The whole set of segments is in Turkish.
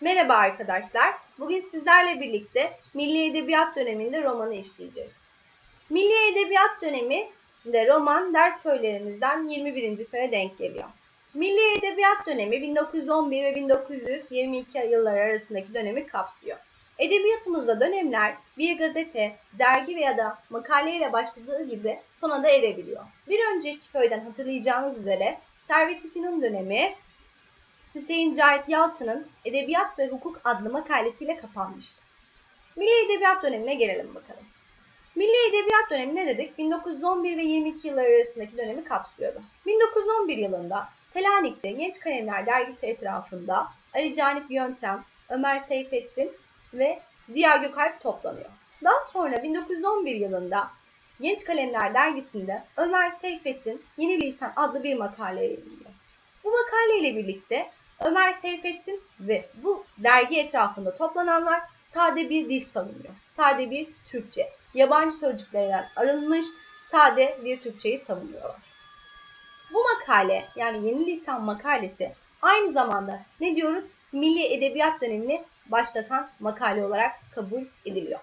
Merhaba arkadaşlar. Bugün sizlerle birlikte Milli Edebiyat döneminde romanı işleyeceğiz. Milli Edebiyat döneminde roman ders föylerimizden 21. föye denk geliyor. Milli Edebiyat dönemi 1911 ve 1922 yılları arasındaki dönemi kapsıyor. Edebiyatımızda dönemler bir gazete, dergi veya da makaleyle başladığı gibi sona da erebiliyor. Bir önceki föyden hatırlayacağınız üzere Servet-i dönemi Hüseyin Cahit Yalçın'ın Edebiyat ve Hukuk adlı makalesiyle kapanmıştı. Milli Edebiyat dönemine gelelim bakalım. Milli Edebiyat dönemi ne dedik? 1911 ve 22 yılları arasındaki dönemi kapsıyordu. 1911 yılında Selanik'te Genç Kalemler dergisi etrafında Ali Canip Yöntem, Ömer Seyfettin ve Ziya Gökalp toplanıyor. Daha sonra 1911 yılında Genç Kalemler dergisinde Ömer Seyfettin Yeni Lisan adlı bir makale yayınlıyor. Bu makaleyle birlikte Ömer Seyfettin ve bu dergi etrafında toplananlar sade bir dil savunuyor. Sade bir Türkçe. Yabancı sözcüklerden arınmış sade bir Türkçeyi savunuyorlar. Bu makale yani yeni lisan makalesi aynı zamanda ne diyoruz? Milli Edebiyat dönemini başlatan makale olarak kabul ediliyor.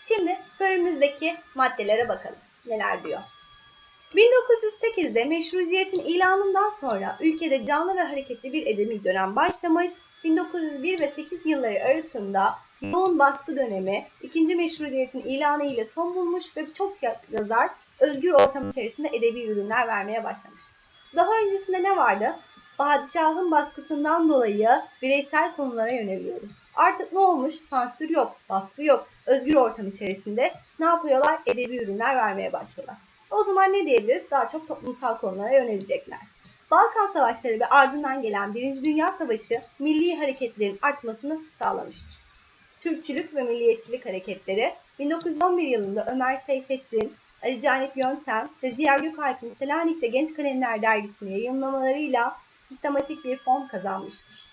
Şimdi bölümümüzdeki maddelere bakalım. Neler diyor? 1908'de meşrutiyetin ilanından sonra ülkede canlı ve hareketli bir edebi dönem başlamış. 1901 ve 8 yılları arasında yoğun baskı dönemi ikinci meşrutiyetin ilanı ile son bulmuş ve çok yazar özgür ortam içerisinde edebi ürünler vermeye başlamış. Daha öncesinde ne vardı? Padişahın baskısından dolayı bireysel konulara yöneliyoruz. Artık ne olmuş? Sansür yok, baskı yok. Özgür ortam içerisinde ne yapıyorlar? Edebi ürünler vermeye başlıyorlar. O zaman ne diyebiliriz? Daha çok toplumsal konulara yönelecekler. Balkan Savaşları ve ardından gelen Birinci Dünya Savaşı milli hareketlerin artmasını sağlamıştır. Türkçülük ve milliyetçilik hareketleri 1911 yılında Ömer Seyfettin, Ali Canip Yöntem ve Ziya Gökalp'in Selanik'te Genç Kalemler dergisini yayınlamalarıyla sistematik bir form kazanmıştır.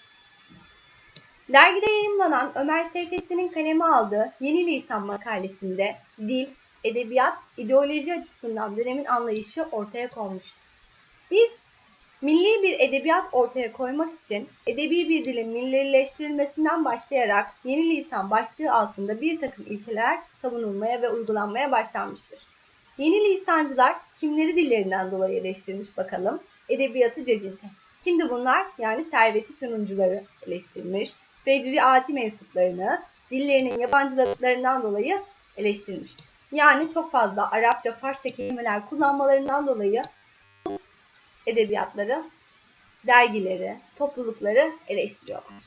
Dergide yayınlanan Ömer Seyfettin'in kaleme aldığı Yeni Lisan makalesinde dil, edebiyat, ideoloji açısından dönemin anlayışı ortaya konmuştur. Bir milli bir edebiyat ortaya koymak için edebi bir dilin millileştirilmesinden başlayarak yeni lisan başlığı altında bir takım ilkeler savunulmaya ve uygulanmaya başlanmıştır. Yeni lisancılar kimleri dillerinden dolayı eleştirmiş bakalım? Edebiyatı cedildi. Kimdi bunlar? Yani serveti fünuncuları eleştirmiş. Fecri ati mensuplarını dillerinin yabancılıklarından dolayı eleştirmiştir. Yani çok fazla Arapça, Farsça kelimeler kullanmalarından dolayı edebiyatları, dergileri, toplulukları eleştiriyorlar.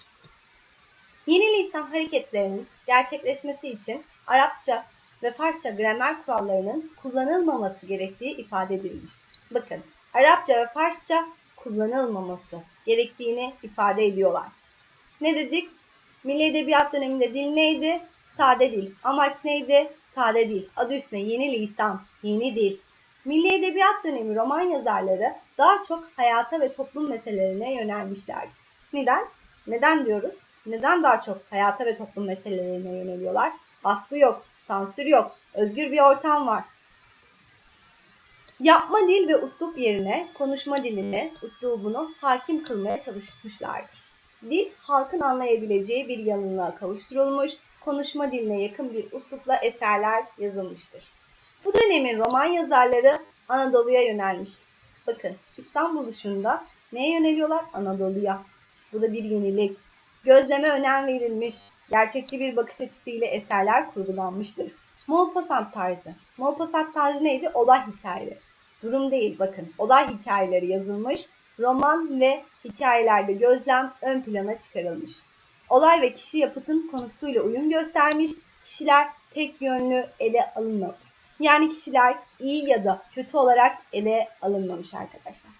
Yeni lisan hareketlerinin gerçekleşmesi için Arapça ve Farsça gramer kurallarının kullanılmaması gerektiği ifade edilmiş. Bakın, Arapça ve Farsça kullanılmaması gerektiğini ifade ediyorlar. Ne dedik? Milli Edebiyat döneminde dil neydi? Sade dil. Amaç neydi? Sade dil. Adı üstüne yeni lisan, yeni dil. Milli Edebiyat dönemi roman yazarları daha çok hayata ve toplum meselelerine yönelmişlerdi. Neden? Neden diyoruz? Neden daha çok hayata ve toplum meselelerine yöneliyorlar? Baskı yok, sansür yok, özgür bir ortam var. Yapma dil ve uslup yerine konuşma dilini, uslubunu hakim kılmaya çalışmışlardır. Dil, halkın anlayabileceği bir yanına kavuşturulmuş, konuşma diline yakın bir uslupla eserler yazılmıştır. Bu dönemin roman yazarları Anadolu'ya yönelmiş. Bakın İstanbul dışında neye yöneliyorlar? Anadolu'ya. Bu da bir yenilik. Gözleme önem verilmiş. Gerçekçi bir bakış açısıyla eserler kurgulanmıştır. Maupassant tarzı. Maupassant tarzı neydi? Olay hikayeleri. Durum değil bakın. Olay hikayeleri yazılmış. Roman ve hikayelerde gözlem ön plana çıkarılmış. Olay ve kişi yapıtın konusuyla uyum göstermiş. Kişiler tek yönlü ele alınmamış. Yani kişiler iyi ya da kötü olarak ele alınmamış arkadaşlar.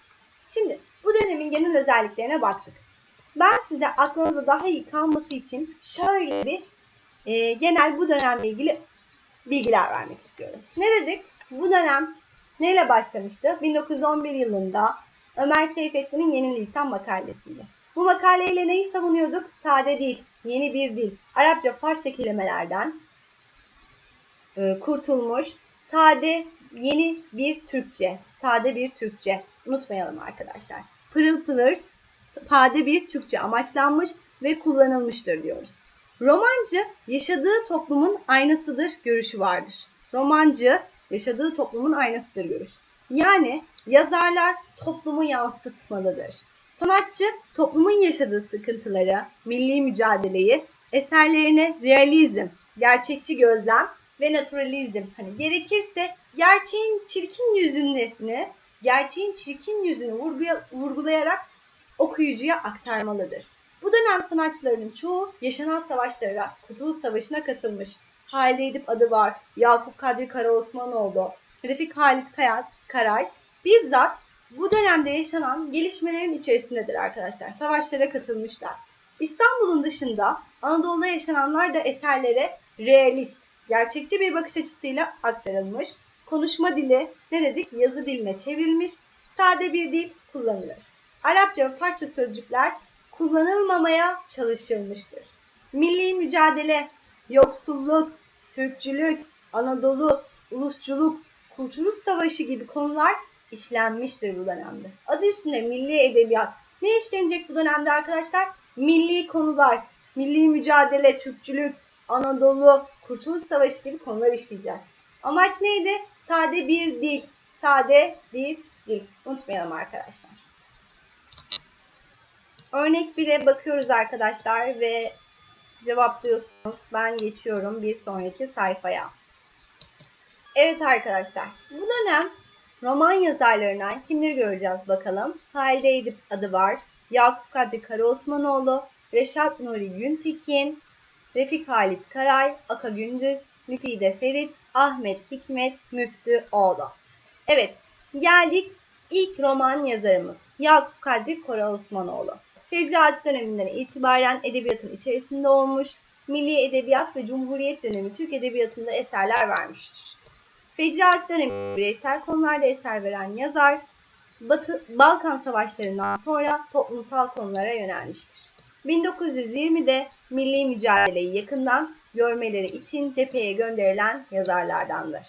Şimdi bu dönemin genel özelliklerine baktık. Ben size aklınızda daha iyi kalması için şöyle bir e, genel bu dönemle ilgili bilgiler vermek istiyorum. Ne dedik? Bu dönem neyle başlamıştı? 1911 yılında Ömer Seyfettin'in Yeni Lisan makalesiyle. Bu makaleyle neyi savunuyorduk? Sade dil, yeni bir dil. Arapça, Farsça kelimelerden e, kurtulmuş, sade, yeni bir Türkçe. Sade bir Türkçe. Unutmayalım arkadaşlar. Pırıl pırıl, sade bir Türkçe amaçlanmış ve kullanılmıştır diyoruz. Romancı yaşadığı toplumun aynasıdır görüşü vardır. Romancı yaşadığı toplumun aynasıdır görüş. Yani yazarlar toplumu yansıtmalıdır. Sanatçı toplumun yaşadığı sıkıntıları, milli mücadeleyi eserlerine realizm, gerçekçi gözlem ve naturalizm hani gerekirse gerçeğin çirkin yüzünü, gerçeğin çirkin yüzünü vurgulayarak okuyucuya aktarmalıdır. Bu dönem sanatçılarının çoğu yaşanan savaşlara, Kurtuluş Savaşı'na katılmış. Halide Edip adı var, Yakup Kadri Karaosmanoğlu, Refik Halit Kayat, Karay bizzat bu dönemde yaşanan gelişmelerin içerisindedir arkadaşlar. Savaşlara katılmışlar. İstanbul'un dışında Anadolu'da yaşananlar da eserlere realist, gerçekçi bir bakış açısıyla aktarılmış. Konuşma dili ne dedik? Yazı diline çevrilmiş. Sade bir dil kullanılır. Arapça ve parça sözcükler kullanılmamaya çalışılmıştır. Milli mücadele, yoksulluk, Türkçülük, Anadolu, ulusçuluk, Kurtuluş Savaşı gibi konular işlenmiştir bu dönemde. Adı üstünde milli edebiyat. Ne işlenecek bu dönemde arkadaşlar? Milli konular, milli mücadele, Türkçülük, Anadolu, Kurtuluş Savaşı gibi konular işleyeceğiz. Amaç neydi? Sade bir dil. Sade bir dil. Unutmayalım arkadaşlar. Örnek 1'e bakıyoruz arkadaşlar ve cevaplıyorsunuz. Ben geçiyorum bir sonraki sayfaya. Evet arkadaşlar, bu dönem roman yazarlarından kimleri göreceğiz bakalım. Halide Edip adı var. Yakup Kadri Karaosmanoğlu, Reşat Nuri Güntekin, Refik Halit Karay, Aka Gündüz, Müfide Ferit, Ahmet Hikmet, Müftü Oğlu. Evet, geldik ilk roman yazarımız Yakup Kadri Karaosmanoğlu. Fecraat döneminden itibaren edebiyatın içerisinde olmuş, milli edebiyat ve cumhuriyet dönemi Türk edebiyatında eserler vermiştir. Fecraat dönemi bireysel konularda eser veren yazar, Batı Balkan Savaşlarından sonra toplumsal konulara yönelmiştir. 1920'de milli mücadeleyi yakından görmeleri için cepheye gönderilen yazarlardandır.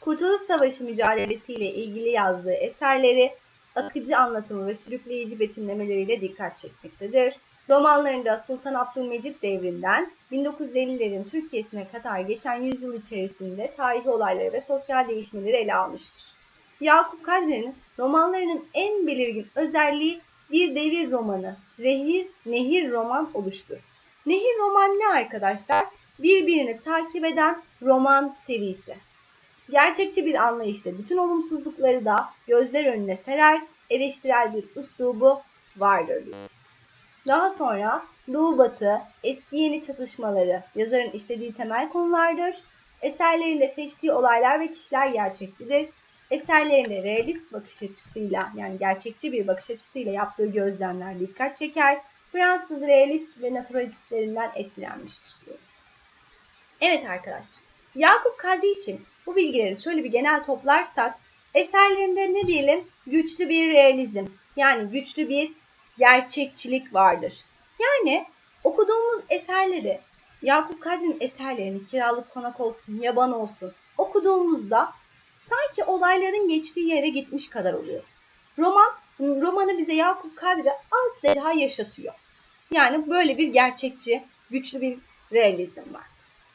Kurtuluş Savaşı mücadelesiyle ilgili yazdığı eserleri akıcı anlatımı ve sürükleyici betimlemeleriyle dikkat çekmektedir. Romanlarında Sultan Abdülmecit devrinden 1950'lerin Türkiye'sine kadar geçen yüzyıl içerisinde tarihi olayları ve sosyal değişmeleri ele almıştır. Yakup Kadri'nin romanlarının en belirgin özelliği bir devir romanı, rehir, nehir roman oluştur. Nehir roman ne arkadaşlar? Birbirini takip eden roman serisi. Gerçekçi bir anlayışla bütün olumsuzlukları da gözler önüne serer, eleştirel bir üslubu vardır diyor. Daha sonra Doğu Batı, eski yeni çatışmaları yazarın işlediği temel konulardır. Eserlerinde seçtiği olaylar ve kişiler gerçekçidir. Eserlerinde realist bakış açısıyla yani gerçekçi bir bakış açısıyla yaptığı gözlemler dikkat çeker. Fransız realist ve naturalistlerinden etkilenmiştir diyoruz. Evet arkadaşlar. Yakup Kadri için bu bilgileri şöyle bir genel toplarsak eserlerinde ne diyelim güçlü bir realizm yani güçlü bir gerçekçilik vardır. Yani okuduğumuz eserleri Yakup Kadri'nin eserlerini kiralık konak olsun, yaban olsun okuduğumuzda sanki olayların geçtiği yere gitmiş kadar oluyoruz. Roman, romanı bize Yakup Kadri az daha yaşatıyor. Yani böyle bir gerçekçi, güçlü bir realizm var.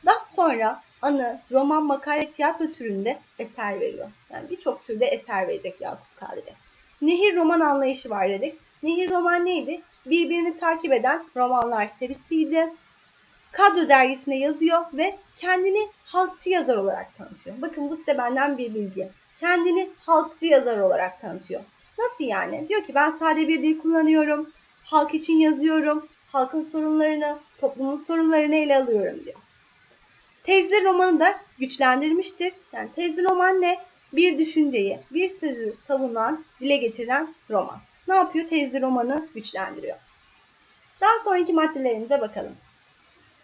Daha sonra anı, roman, makale, tiyatro türünde eser veriyor. Yani birçok türde eser verecek Yakup Kadri. Nehir roman anlayışı var dedik. Nehir roman neydi? Birbirini takip eden romanlar serisiydi. Kadro dergisinde yazıyor ve kendini halkçı yazar olarak tanıtıyor. Bakın bu size benden bir bilgi. Kendini halkçı yazar olarak tanıtıyor. Nasıl yani? Diyor ki ben sade bir dil kullanıyorum. Halk için yazıyorum. Halkın sorunlarını, toplumun sorunlarını ele alıyorum diyor. Tezli romanı da güçlendirmiştir. Yani tezli roman ne? Bir düşünceyi, bir sözü savunan, dile getiren roman. Ne yapıyor? Tezli romanı güçlendiriyor. Daha sonraki maddelerimize bakalım.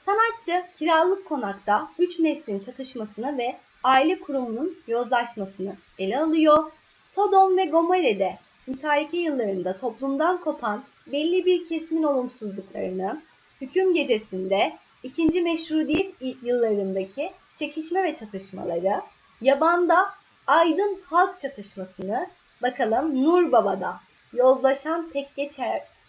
Sanatçı kiralık konakta üç neslin çatışmasını ve aile kurumunun yozlaşmasını ele alıyor. Sodom ve Gomorre'de müteahhike yıllarında toplumdan kopan belli bir kesimin olumsuzluklarını, hüküm gecesinde ikinci meşrutiyet yıllarındaki çekişme ve çatışmaları, yabanda aydın halk çatışmasını, bakalım Nur Baba'da yozlaşan tekke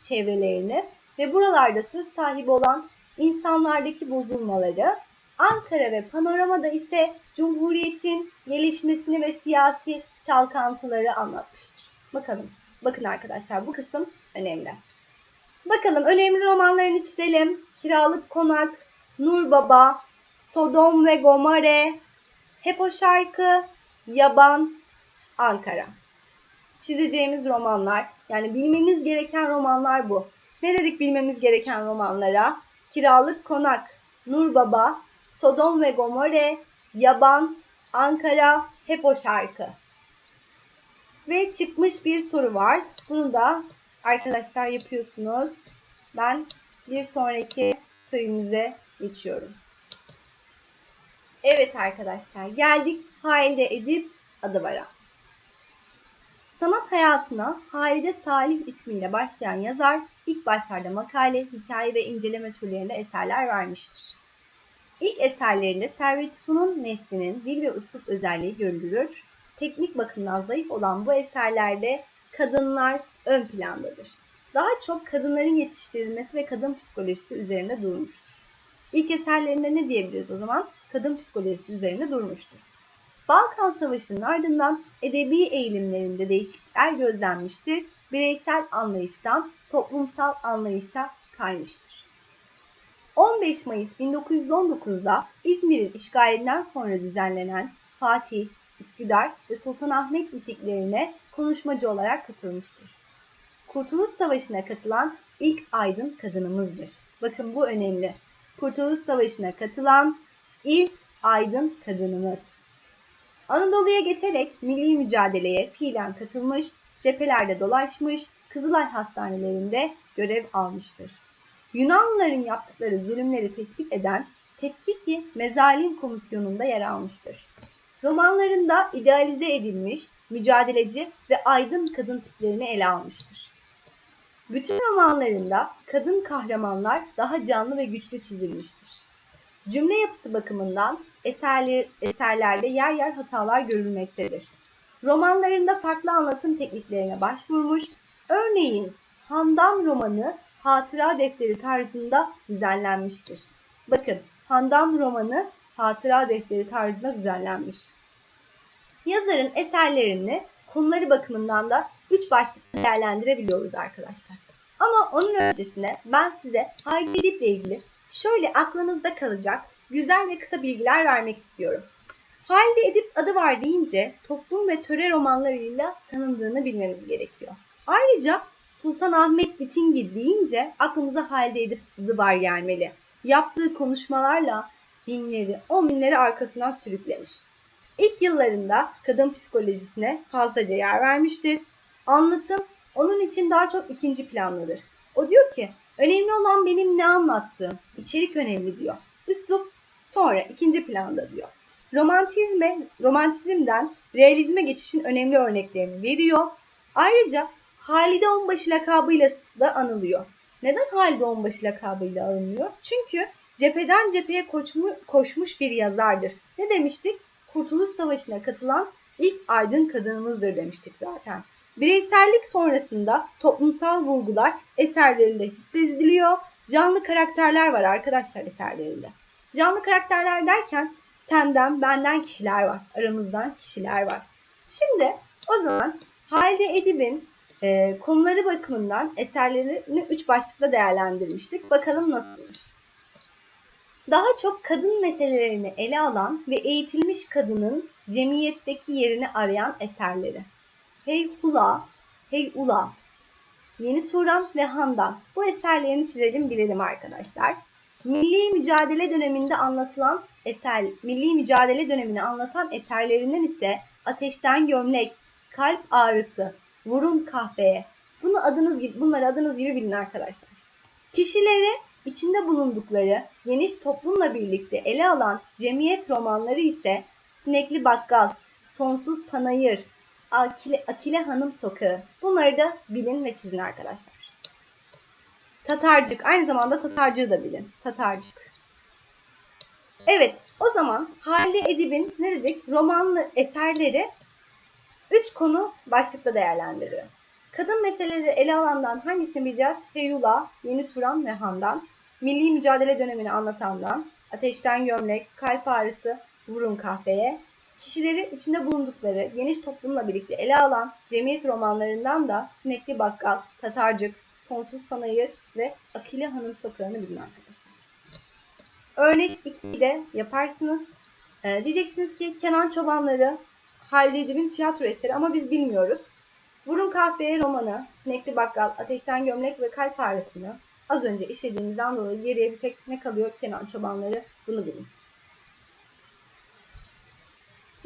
çevrelerini ve buralarda söz sahibi olan insanlardaki bozulmaları, Ankara ve Panorama'da ise Cumhuriyet'in gelişmesini ve siyasi çalkantıları anlatmıştır. Bakalım, bakın arkadaşlar bu kısım önemli. Bakalım önemli romanlarını çizelim. Kiralık Konak, Nur Baba, Sodom ve Gomare, Hep o şarkı, Yaban, Ankara. Çizeceğimiz romanlar, yani bilmeniz gereken romanlar bu. Ne dedik bilmemiz gereken romanlara? Kiralık Konak, Nur Baba, Sodom ve Gomorre, Yaban, Ankara, hep o şarkı. Ve çıkmış bir soru var. Bunu da arkadaşlar yapıyorsunuz. Ben bir sonraki köyümüze geçiyorum. Evet arkadaşlar geldik Halide Edip Adıvar'a. Sanat hayatına Halide Salih ismiyle başlayan yazar ilk başlarda makale, hikaye ve inceleme türlerinde eserler vermiştir. İlk eserlerinde Servet Fünun neslinin dil ve üslup özelliği görülür. Teknik bakımdan zayıf olan bu eserlerde kadınlar ön plandadır. Daha çok kadınların yetiştirilmesi ve kadın psikolojisi üzerinde durmuştur. İlk eserlerinde ne diyebiliriz o zaman? Kadın psikolojisi üzerinde durmuştur. Balkan Savaşı'nın ardından edebi eğilimlerinde değişiklikler gözlenmiştir. Bireysel anlayıştan toplumsal anlayışa kaymıştır. 15 Mayıs 1919'da İzmir'in işgalinden sonra düzenlenen Fatih, Üsküdar ve Sultanahmet mitiklerine konuşmacı olarak katılmıştır. Kurtuluş Savaşı'na katılan ilk aydın kadınımızdır. Bakın bu önemli. Kurtuluş Savaşı'na katılan ilk aydın kadınımız. Anadolu'ya geçerek milli mücadeleye fiilen katılmış, cephelerde dolaşmış, Kızılay hastanelerinde görev almıştır. Yunanlıların yaptıkları zulümleri tespit eden Tetkiki Mezalim Komisyonu'nda yer almıştır. Romanlarında idealize edilmiş, mücadeleci ve aydın kadın tiplerini ele almıştır. Bütün romanlarında kadın kahramanlar daha canlı ve güçlü çizilmiştir. Cümle yapısı bakımından eserler, eserlerde yer yer hatalar görülmektedir. Romanlarında farklı anlatım tekniklerine başvurmuş, örneğin Handam romanı hatıra defteri tarzında düzenlenmiştir. Bakın, Handam romanı hatıra defteri tarzında düzenlenmiş. Yazarın eserlerini konuları bakımından da üç başlıkta değerlendirebiliyoruz arkadaşlar. Ama onun öncesine ben size Haydi Edip'le ilgili şöyle aklınızda kalacak güzel ve kısa bilgiler vermek istiyorum. Halide Edip adı var deyince toplum ve töre romanlarıyla tanındığını bilmemiz gerekiyor. Ayrıca Sultan Ahmet Bitingil deyince aklımıza Halide Edip adı var gelmeli. Yaptığı konuşmalarla binleri, on binleri arkasından sürüklemiş. İlk yıllarında kadın psikolojisine fazlaca yer vermiştir. Anlatım onun için daha çok ikinci planlıdır. O diyor ki önemli olan benim ne anlattığım, içerik önemli diyor. Üslup sonra ikinci planda diyor. Romantizme, romantizmden realizme geçişin önemli örneklerini veriyor. Ayrıca Halide Onbaşı lakabıyla da anılıyor. Neden Halide Onbaşı lakabıyla anılıyor? Çünkü cepheden cepheye koşmuş, bir yazardır. Ne demiştik? Kurtuluş Savaşı'na katılan ilk aydın kadınımızdır demiştik zaten. Bireysellik sonrasında toplumsal vurgular eserlerinde hissediliyor. Canlı karakterler var arkadaşlar eserlerinde. Canlı karakterler derken senden, benden kişiler var. Aramızdan kişiler var. Şimdi o zaman Halide Edip'in e, konuları bakımından eserlerini üç başlıkla değerlendirmiştik. Bakalım nasılmış. Daha çok kadın meselelerini ele alan ve eğitilmiş kadının cemiyetteki yerini arayan eserleri. Hey Hula, Hey Ula, Yeni Turan ve Handan. Bu eserlerini çizelim bilelim arkadaşlar. Milli mücadele döneminde anlatılan eser, milli mücadele dönemini anlatan eserlerinden ise Ateşten Gömlek, Kalp Ağrısı, Vurun Kahveye. Bunu adınız gibi, bunları adınız gibi bilin arkadaşlar. Kişileri içinde bulundukları geniş toplumla birlikte ele alan cemiyet romanları ise Sinekli Bakkal, Sonsuz Panayır, Akile, Akile Hanım Sokağı. Bunları da bilin ve çizin arkadaşlar. Tatarcık. Aynı zamanda Tatarcığı da bilin. Tatarcık. Evet. O zaman Halide Edip'in ne dedik? Romanlı eserleri üç konu başlıkta değerlendiriyor. Kadın meseleleri ele alandan hangisini bileceğiz? Feyula, Yeni Turan ve Handan. Milli mücadele dönemini anlatandan, Ateşten Gömlek, Kalp Ağrısı, Vurun Kahveye, kişileri içinde bulundukları geniş toplumla birlikte ele alan cemiyet romanlarından da Sinekli Bakkal, Tatarcık, Sonsuz Panayır ve Akile Hanım Sokağı'nı bilin arkadaşlar. Örnek 2'yi de yaparsınız. Ee, diyeceksiniz ki Kenan Çobanları Halide Edip'in tiyatro eseri ama biz bilmiyoruz. Vurun Kahveye romanı, Sinekli Bakkal, Ateşten Gömlek ve Kalp Ağrısı'nı az önce işlediğimizden dolayı geriye bir tek ne kalıyor Kenan Çobanları bunu bilin.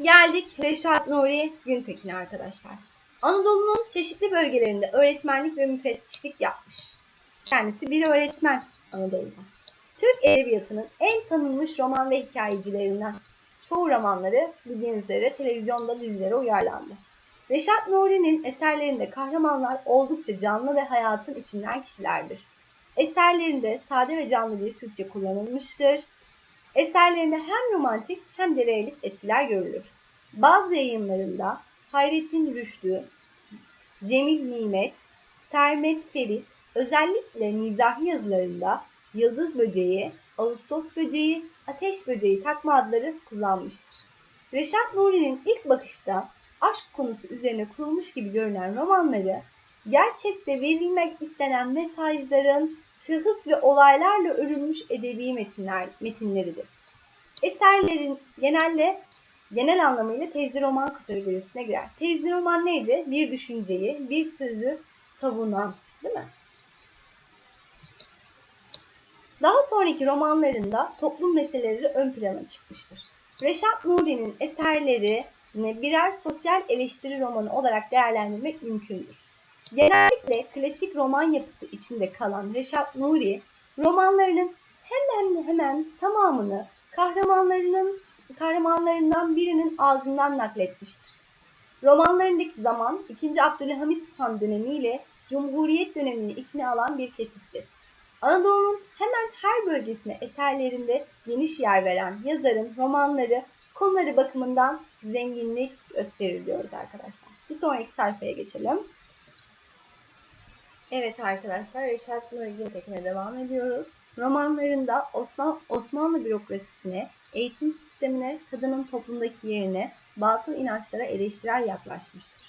Geldik Reşat Nuri Güntekin'e arkadaşlar. Anadolu'nun çeşitli bölgelerinde öğretmenlik ve müfettişlik yapmış. Kendisi bir öğretmen Anadolu'da. Türk Edebiyatı'nın en tanınmış roman ve hikayecilerinden çoğu romanları bildiğiniz üzere televizyonda dizilere uyarlandı. Reşat Nuri'nin eserlerinde kahramanlar oldukça canlı ve hayatın içinden kişilerdir. Eserlerinde sade ve canlı bir Türkçe kullanılmıştır. Eserlerinde hem romantik hem de realist etkiler görülür. Bazı yayınlarında Hayrettin Rüştü, Cemil Nimet, Sermet Ferit özellikle mizahi yazılarında yıldız böceği, ağustos böceği, ateş böceği takma adları kullanmıştır. Reşat Nuri'nin ilk bakışta aşk konusu üzerine kurulmuş gibi görünen romanları, gerçekte verilmek istenen mesajların şahıs ve olaylarla örülmüş edebi metinler, metinleridir. Eserlerin genelde genel anlamıyla tezli roman kategorisine girer. Tezli roman neydi? Bir düşünceyi, bir sözü savunan, değil mi? Daha sonraki romanlarında toplum meseleleri ön plana çıkmıştır. Reşat Nuri'nin eserleri birer sosyal eleştiri romanı olarak değerlendirmek mümkündür. Genellikle klasik roman yapısı içinde kalan Reşat Nuri, romanlarının hemen hemen tamamını kahramanlarının kahramanlarından birinin ağzından nakletmiştir. Romanlarındaki zaman 2. Abdülhamit Han dönemiyle Cumhuriyet dönemini içine alan bir kesittir. Anadolu'nun hemen her bölgesine eserlerinde geniş yer veren yazarın romanları konuları bakımından zenginlik gösterir diyoruz arkadaşlar. Bir sonraki sayfaya geçelim. Evet arkadaşlar Reşat Nuri Güntekin'e devam ediyoruz. Romanlarında Osman, Osmanlı bürokrasisine, eğitim sistemine, kadının toplumdaki yerine, batıl inançlara eleştirel yaklaşmıştır.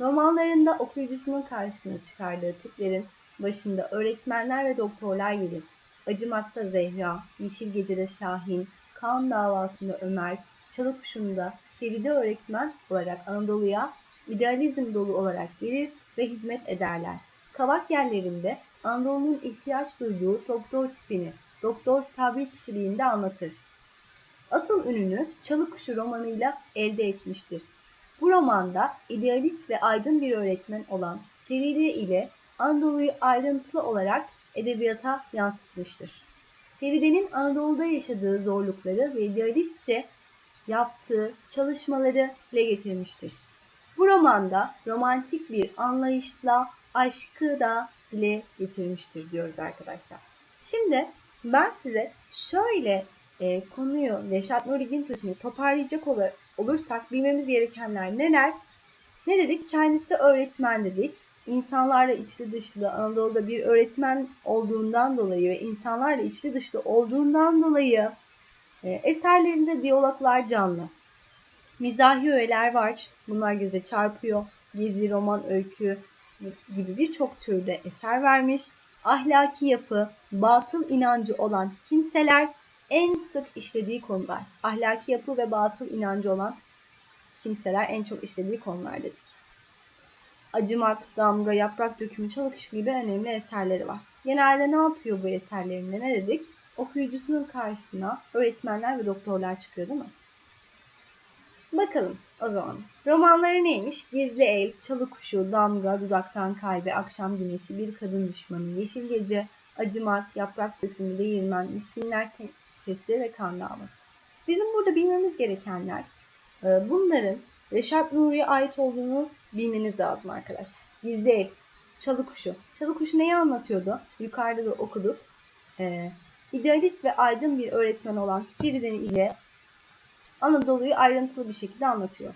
Romanlarında okuyucusunun karşısına çıkardığı tiplerin başında öğretmenler ve doktorlar gelir. Acımakta Zehra, Yeşil Gece'de Şahin, Kaan davasında Ömer, Çalıkuşu'nda Feride öğretmen olarak Anadolu'ya idealizm dolu olarak gelir ve hizmet ederler. Kavak yerlerinde Anadolu'nun ihtiyaç duyduğu doktor tipini, doktor sabri kişiliğinde anlatır. Asıl ününü Çalıkuşu romanıyla elde etmiştir. Bu romanda idealist ve aydın bir öğretmen olan Feride ile Anadolu'yu ayrıntılı olarak edebiyata yansıtmıştır. Feride'nin Anadolu'da yaşadığı zorlukları ve idealistçe yaptığı çalışmaları dile getirmiştir. Bu romanda romantik bir anlayışla aşkı da dile getirmiştir diyoruz arkadaşlar. Şimdi ben size şöyle e, konuyu Reşat Nuri Güntekin'i toparlayacak olur, olursak bilmemiz gerekenler neler? Ne dedik? Kendisi öğretmen dedik. İnsanlarla içli dışlı Anadolu'da bir öğretmen olduğundan dolayı ve insanlarla içli dışlı olduğundan dolayı e, eserlerinde diyaloglar canlı. Mizahi öğeler var. Bunlar göze çarpıyor. Gezi, roman, öykü gibi birçok türde eser vermiş. Ahlaki yapı, batıl inancı olan kimseler en sık işlediği konular. Ahlaki yapı ve batıl inancı olan kimseler en çok işlediği konular dedik. Acımak, damga, yaprak dökümü, çalıkış gibi önemli eserleri var. Genelde ne yapıyor bu eserlerinde ne dedik? Okuyucusunun karşısına öğretmenler ve doktorlar çıkıyor değil mi? Bakalım o zaman. Romanları neymiş? Gizli El, Çalı Kuşu, Damga, Dudaktan Kalbe, Akşam Güneşi, Bir Kadın Düşmanı, Yeşil Gece, Acımak, Yaprak Dökümü, Değirmen, Miskinler Sesi ve Kan Davası. Bizim burada bilmemiz gerekenler e, bunların Reşat Nuri'ye ait olduğunu bilmeniz lazım arkadaşlar. Gizli El, Çalı Kuşu. Çalı Kuşu neyi anlatıyordu? Yukarıda da okuduk. Ee, idealist ve aydın bir öğretmen olan Feride ile Anadolu'yu ayrıntılı bir şekilde anlatıyor.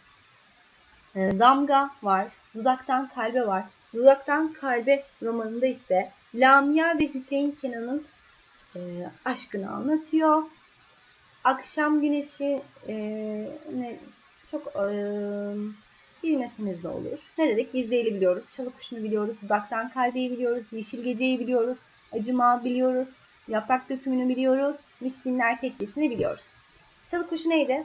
E, damga var, dudaktan kalbe var. Dudaktan Kalbe romanında ise Lamia ve Hüseyin Kenan'ın e, aşkını anlatıyor. Akşam Güneşi e, ne, çok e, bilmeseniz de olur. Ne dedik? Gizleyeli biliyoruz. Çalı Kuşu'nu biliyoruz. Dudaktan Kalbe'yi biliyoruz. Yeşil Gece'yi biliyoruz. Acıma biliyoruz. Yaprak Dökümü'nü biliyoruz. Miskinler Tekkesi'ni biliyoruz. Çalı Kuşu neydi?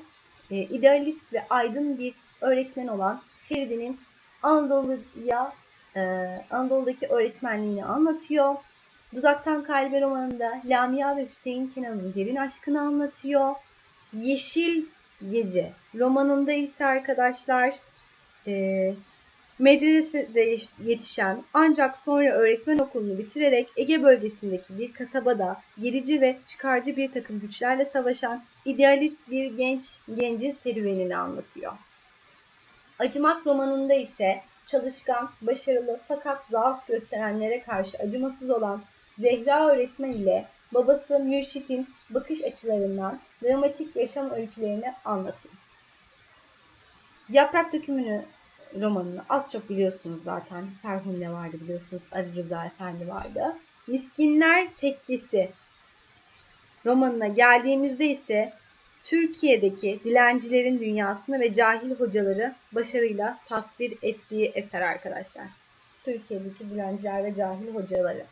E, idealist ve aydın bir öğretmen olan Feride'nin Anadolu'ya e, Anadolu'daki öğretmenliğini anlatıyor. Dudaktan Kalbe romanında Lamia ve Hüseyin Kenan'ın derin aşkını anlatıyor. Yeşil Gece romanında ise arkadaşlar e, medresede yetişen ancak sonra öğretmen okulunu bitirerek Ege bölgesindeki bir kasabada gerici ve çıkarcı bir takım güçlerle savaşan idealist bir genç gencin serüvenini anlatıyor. Acımak romanında ise çalışkan, başarılı fakat zaaf gösterenlere karşı acımasız olan Zehra öğretmen ile babası Mürşit'in bakış açılarından dramatik yaşam öykülerini anlatıyor. Yaprak Dökümü'nü romanını az çok biliyorsunuz zaten. Ferhunde vardı biliyorsunuz. Ali Rıza Efendi vardı. Miskinler Tekkesi romanına geldiğimizde ise Türkiye'deki dilencilerin dünyasını ve cahil hocaları başarıyla tasvir ettiği eser arkadaşlar. Türkiye'deki dilenciler ve cahil hocaları.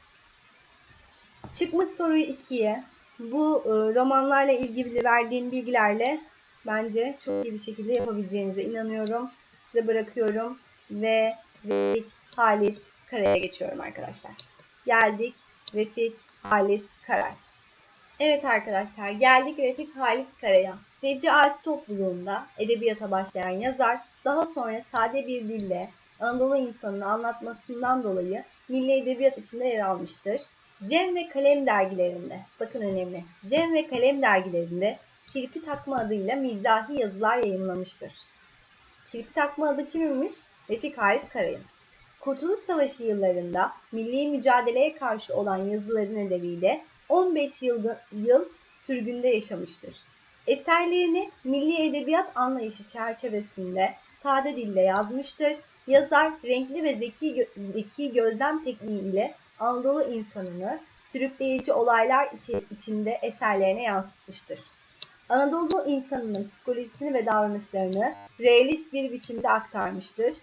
Çıkmış soruyu ikiye. Bu e, romanlarla ilgili verdiğim bilgilerle bence çok iyi bir şekilde yapabileceğinize inanıyorum. Size bırakıyorum ve Refik Halit Kara'ya geçiyorum arkadaşlar. Geldik Refik Halit Karay. Evet arkadaşlar geldik Refik Halit Kara'ya. Feci Arti topluluğunda edebiyata başlayan yazar daha sonra sade bir dille Anadolu insanını anlatmasından dolayı milli edebiyat içinde yer almıştır. Cem ve Kalem dergilerinde, bakın önemli, Cem ve Kalem dergilerinde Kirpi Takma adıyla mizahi yazılar yayınlamıştır. Kirpi Takma adı kimmiş? Refik Halit Karay'ın. Kurtuluş Savaşı yıllarında milli mücadeleye karşı olan yazıları nedeniyle 15 yıl, yıl sürgünde yaşamıştır. Eserlerini milli edebiyat anlayışı çerçevesinde sade dille yazmıştır. Yazar renkli ve zeki, zeki gözlem tekniği ile Anadolu insanını sürükleyici olaylar içinde eserlerine yansıtmıştır. Anadolu insanının psikolojisini ve davranışlarını realist bir biçimde aktarmıştır.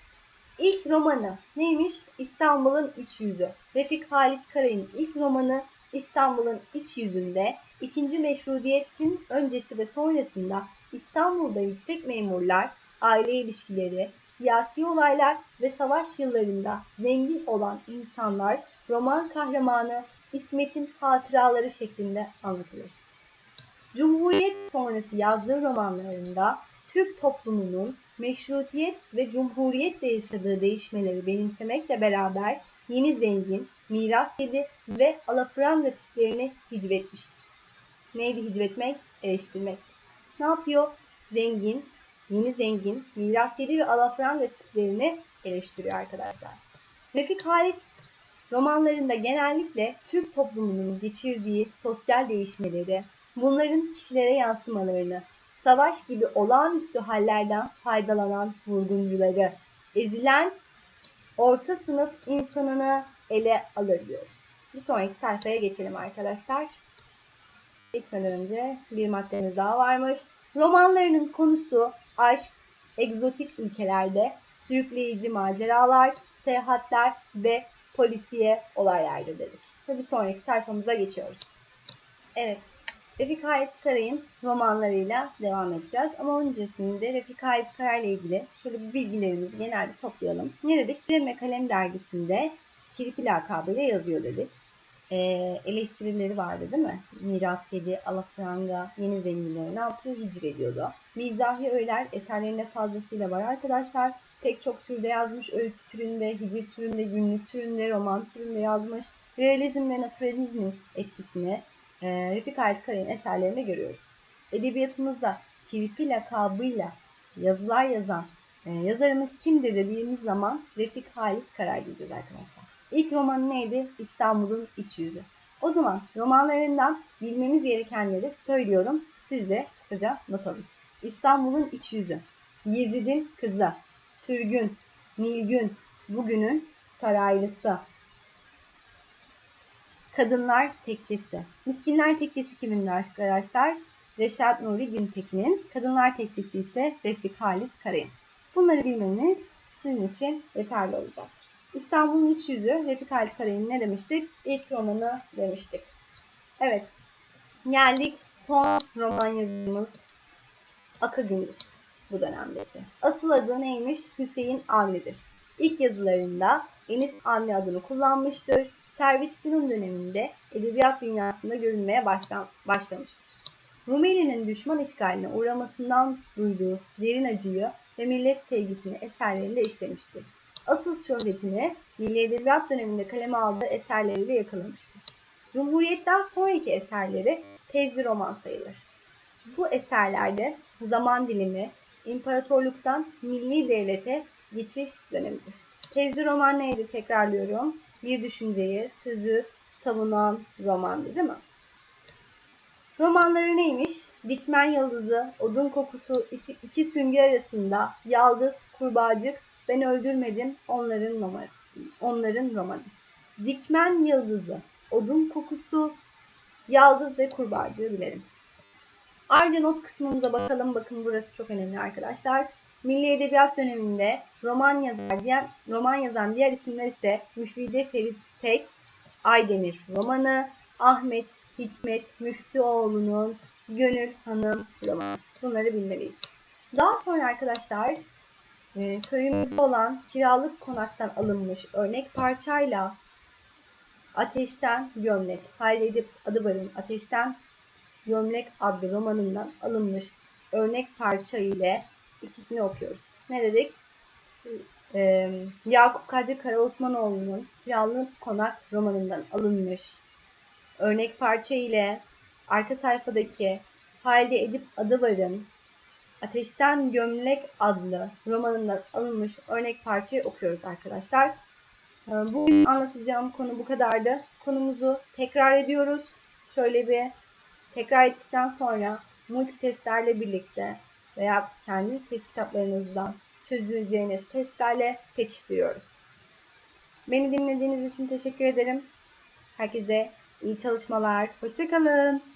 İlk romanı neymiş? İstanbul'un İç Yüzü. Refik Halit Karay'ın ilk romanı İstanbul'un iç yüzünde ikinci meşrudiyetin öncesi ve sonrasında İstanbul'da yüksek memurlar, aile ilişkileri, siyasi olaylar ve savaş yıllarında zengin olan insanlar roman kahramanı İsmet'in hatıraları şeklinde anlatılır. Cumhuriyet sonrası yazdığı romanlarında Türk toplumunun meşrutiyet ve cumhuriyetle yaşadığı değişmeleri benimsemekle beraber yeni zengin, miras yedi ve alafranga tiplerini hicvetmiştir. Neydi hicvetmek? Eleştirmek. Ne yapıyor? Zengin, yeni zengin, miras yedi ve alafranga tiplerini eleştiriyor arkadaşlar. Refik Halit romanlarında genellikle Türk toplumunun geçirdiği sosyal değişmeleri, bunların kişilere yansımalarını, savaş gibi olağanüstü hallerden faydalanan vurguncuları, ezilen orta sınıf insanını ele alır diyoruz. Bir sonraki sayfaya geçelim arkadaşlar. Geçmeden önce bir maddemiz daha varmış. Romanlarının konusu aşk, egzotik ülkelerde sürükleyici maceralar, seyahatler ve polisiye olaylardır dedik. Ve bir sonraki sayfamıza geçiyoruz. Evet, Refik Halit Karay'ın romanlarıyla devam edeceğiz. Ama öncesinde Refik Halit Karay ile ilgili şöyle bir bilgilerimizi genelde toplayalım. Ne dedik? Ve Kalem dergisinde Kirpi lakabıyla yazıyor dedik. Ee, eleştirileri vardı değil mi? Miras yedi, alafranga, yeni zenginleri ne yapıyor? Hicr ediyordu. Mizahi öğeler eserlerinde fazlasıyla var arkadaşlar. Pek çok türde yazmış. Öykü türünde, hicr türünde, günlük türünde, roman türünde yazmış. Realizm ve naturalizmin etkisini e, Refik Halit Karay'ın eserlerinde görüyoruz. Edebiyatımızda Kirpi lakabıyla yazılar yazan e, yazarımız kimdir dediğimiz zaman Refik Halit Karay diyeceğiz arkadaşlar. İlk romanı neydi? İstanbul'un İç Yüzü. O zaman romanlarından bilmemiz gerekenleri söylüyorum. Siz de kısaca not alın. İstanbul'un İç Yüzü, Yezid'in Kızı, Sürgün, Nilgün, Bugünün Saraylısı. Kadınlar Tekkesi. Miskinler Tekkesi kimin arkadaşlar? Reşat Nuri Güntekin'in. Kadınlar Tekkesi ise Refik Halit Karay'ın. Bunları bilmeniz sizin için yeterli olacaktır. İstanbul'un üç yüzü Refik Halit Karay'ın ne demiştik? İlk romanı demiştik. Evet. Geldik son roman yazımız Aka Gündüz bu dönemdeki. Asıl adı neymiş? Hüseyin Avni'dir. İlk yazılarında Enis Avni adını kullanmıştır. Servet Fünun döneminde edebiyat dünyasında görülmeye başlam başlamıştır. Rumeli'nin düşman işgaline uğramasından duyduğu derin acıyı ve millet sevgisini eserlerinde işlemiştir. Asıl şöhretini Milli Edebiyat döneminde kaleme aldığı eserleriyle yakalamıştır. Cumhuriyetten sonraki eserleri tezli roman sayılır. Bu eserlerde zaman dilimi imparatorluktan milli devlete geçiş dönemidir. Tezli roman neydi tekrarlıyorum. Bir düşünceyi, sözü savunan romandı değil mi? Romanları neymiş? Dikmen Yıldızı, Odun Kokusu, iki süngü arasında, Yaldız, Kurbağacık, Ben Öldürmedim, onların romanı. Onların romanı. Dikmen Yıldızı, Odun Kokusu, Yaldız ve Kurbağacığı bilelim. Ayrıca not kısmımıza bakalım. Bakın burası çok önemli arkadaşlar. Milli Edebiyat döneminde roman yazar diğer roman yazan diğer isimler ise Müfide Ferit Tek, Aydemir romanı, Ahmet Hikmet Müftüoğlu'nun Gönül Hanım romanı. Bunları bilmeliyiz. Daha sonra arkadaşlar e, köyümüzde olan kiralık konaktan alınmış örnek parçayla Ateşten Gömlek, Hayri Edip Adıvar'ın Ateşten Gömlek adlı romanından alınmış örnek parça ile ikisini okuyoruz. Ne dedik? Ee, Yakup Kadri Karaosmanoğlu'nun Kiralık Konak romanından alınmış örnek parça ile arka sayfadaki Halide Edip Adıvar'ın Ateşten Gömlek adlı romanından alınmış örnek parçayı okuyoruz arkadaşlar. Bugün anlatacağım konu bu kadardı. Konumuzu tekrar ediyoruz. Şöyle bir tekrar ettikten sonra multi testlerle birlikte veya kendi test kitaplarınızdan çözüleceğiniz testlerle pekiştiriyoruz. Beni dinlediğiniz için teşekkür ederim. Herkese iyi çalışmalar. Hoşçakalın.